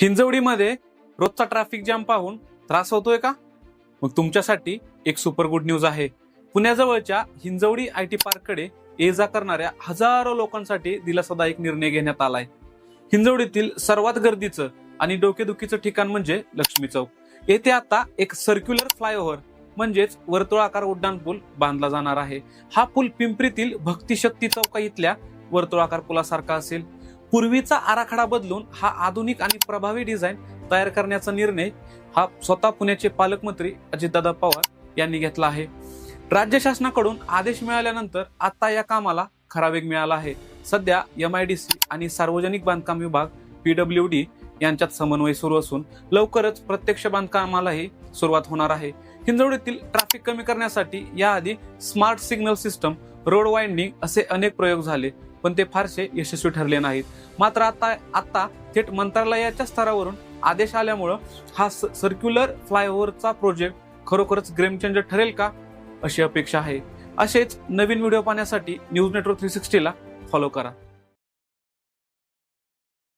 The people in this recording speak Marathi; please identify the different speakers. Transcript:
Speaker 1: हिंजवडीमध्ये रोजचा ट्रॅफिक जाम पाहून त्रास होतोय का? मग तुमच्यासाठी एक सुपर गुड न्यूज आहे. पुण्याजवळच्या हिंजवडी आय टी पार्ककडे ये जा करणाऱ्या हजारो लोकांसाठी दिलासादायक निर्णय घेण्यात आलाय. हिंजवडीतील सर्वात गर्दीचं आणि डोकेदुखीचं ठिकाण म्हणजे लक्ष्मी चौक. येथे आता एक सर्क्युलर फ्लायओव्हर म्हणजेच वर्तुळाकार उड्डाण पूल बांधला जाणार आहे. हा पूल पिंपरीतील भक्तिशक्ती चौका इथल्या वर्तुळाकार पुलासारखा असेल. पूर्वीचा आराखडा बदलून हा आधुनिक आणि प्रभावी डिझाईन तयार करण्याचा निर्णय हा स्वतः पुण्याचे पालकमंत्री अजितदादा पवार यांनी घेतला आहे. राज्य शासनाकडून आदेश मिळाल्यानंतर आता या कामाला खरा वेग मिळाला आहे. सध्या एम आय डी सी आणि सार्वजनिक बांधकाम विभाग पीडब्ल्यू डी यांच्यात समन्वय सुरू असून लवकरच प्रत्यक्ष बांधकामालाही सुरुवात होणार आहे. हिंजवडीतील ट्रॅफिक कमी करण्यासाठी याआधी smart signal system road widening असे अनेक प्रयोग झाले पण ते फारसे यशस्वी ठरले नाहीत. मात्र आता आता थेट मंत्रालयाच्या स्तरावरून आदेश आल्यामुळं हा सर्क्युलर फ्लायओव्हरचा प्रोजेक्ट खरोखरच गेम चेंजर ठरेल का अशी अपेक्षा आहे. असेच नवीन व्हिडिओ पाहण्यासाठी न्यूज नेटवर्क थ्री सिक्स्टीला फॉलो करा.